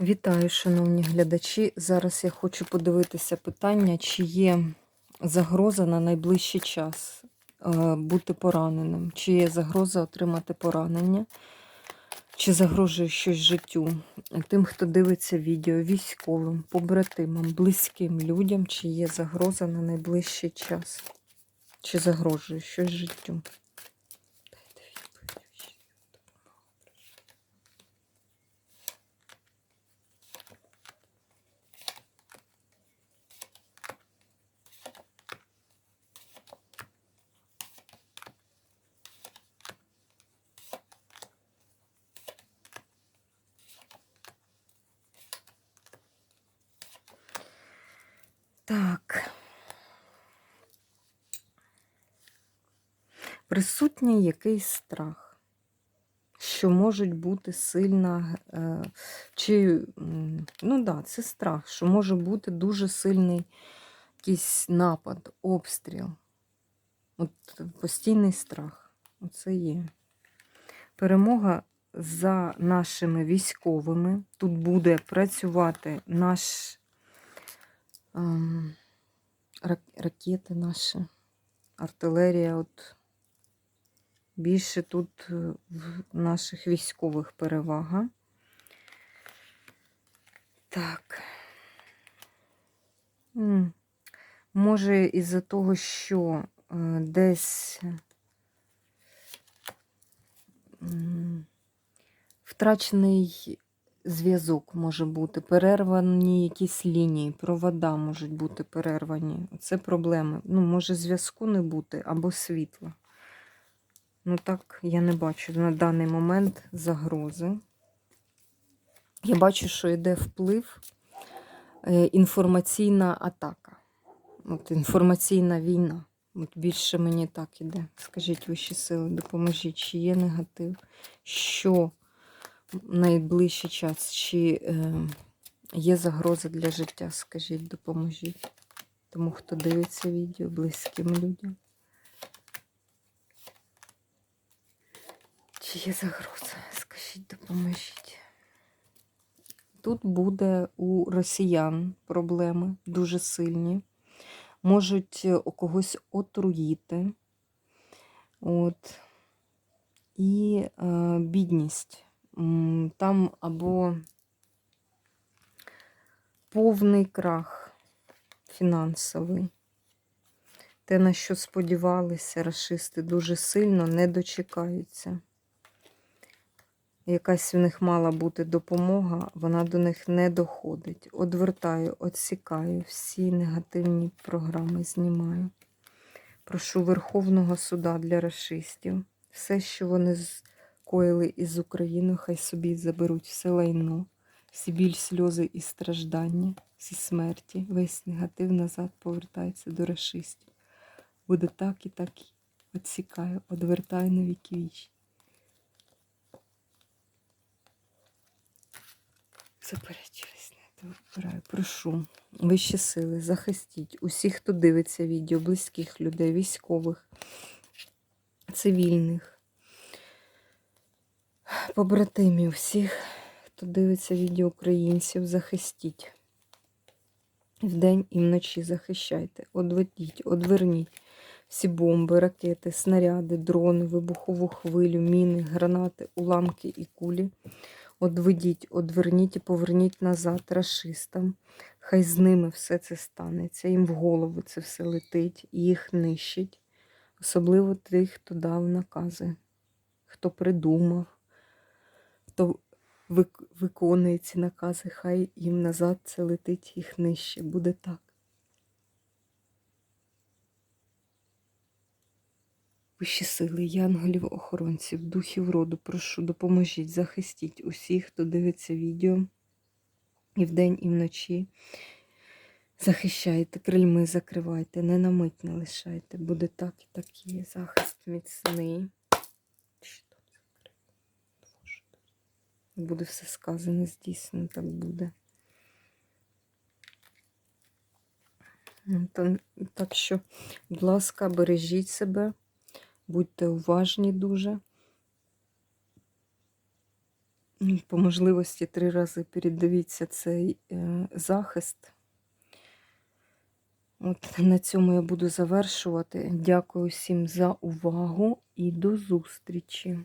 Вітаю, шановні глядачі. Зараз я хочу подивитися питання, чи є загроза на найближчий час е, бути пораненим, чи є загроза отримати поранення, чи загрожує щось життю тим, хто дивиться відео, військовим, побратимам, близьким людям, чи є загроза на найближчий час, чи загрожує щось життю. Так. Присутній якийсь страх, що можуть бути сильна, е, чи, ну да, це страх, що може бути дуже сильний якийсь напад, обстріл. От постійний страх. Оце є. Перемога за нашими військовими. Тут буде працювати наш ракети наші, артилерія. От більше тут е, в наших військових перевага. Так. Може, із-за того, що е, десь втрачений зв'язок може бути, перервані якісь лінії, провода можуть бути перервані. Це проблеми. Ну, може, зв'язку не бути або світла. Ну так, я не бачу на даний момент загрози. Я бачу, що йде вплив, е, інформаційна атака. От інформаційна війна. От більше мені так іде. Скажіть вищі сили, допоможіть, чи є негатив, що найближчий час, чи е, є загроза для життя, скажіть, допоможіть. Тому хто дивиться відео, близьким людям. Чи є загроза? Скажіть, допоможіть. Тут буде у росіян проблеми дуже сильні. Можуть е, у когось отруїти. От. І е, бідність. Там або повний крах фінансовий. Те, на що сподівалися расисти дуже сильно, не дочекаються. Якась в них мала бути допомога, вона до них не доходить. Одвертаю, відсікаю, всі негативні програми знімаю. Прошу Верховного суда для расистів. Все, що вони скоїли із України, хай собі заберуть все лайно, всі біль, сльози і страждання, всі смерті, весь негатив назад повертається до расистів. Буде так і так. Відсікаю, одвертаю на віки вічні. Заперечуюсь, не вибираю. Прошу, вищі сили, захистіть усіх, хто дивиться відео, близьких людей, військових, цивільних, побратимів, всіх, хто дивиться відео українців, захистіть. Вдень і вночі захищайте, одведіть, одверніть всі бомби, ракети, снаряди, дрони, вибухову хвилю, міни, гранати, уламки і кулі. Одведіть, одверніть і поверніть назад рашистам. Хай з ними все це станеться, їм в голову це все летить, їх нищить. Особливо тих, хто дав накази, хто придумав, хто вик- виконує ці накази, хай їм назад це летить, їх нищить. Буде так. Вищі сили, янголів, охоронців, духів роду, прошу, допоможіть, захистіть усіх, хто дивиться відео і вдень, і вночі. Захищайте, крильми закривайте, не на мить не лишайте. Буде так і так є. Захист міцний. Буде все сказане, здійснено, так буде. Ну, Так що, будь ласка, бережіть себе. Будьте уважні дуже. по можливості три рази передивіться цей е, захист. От на цьому я буду завершувати. Дякую всім за увагу і до зустрічі!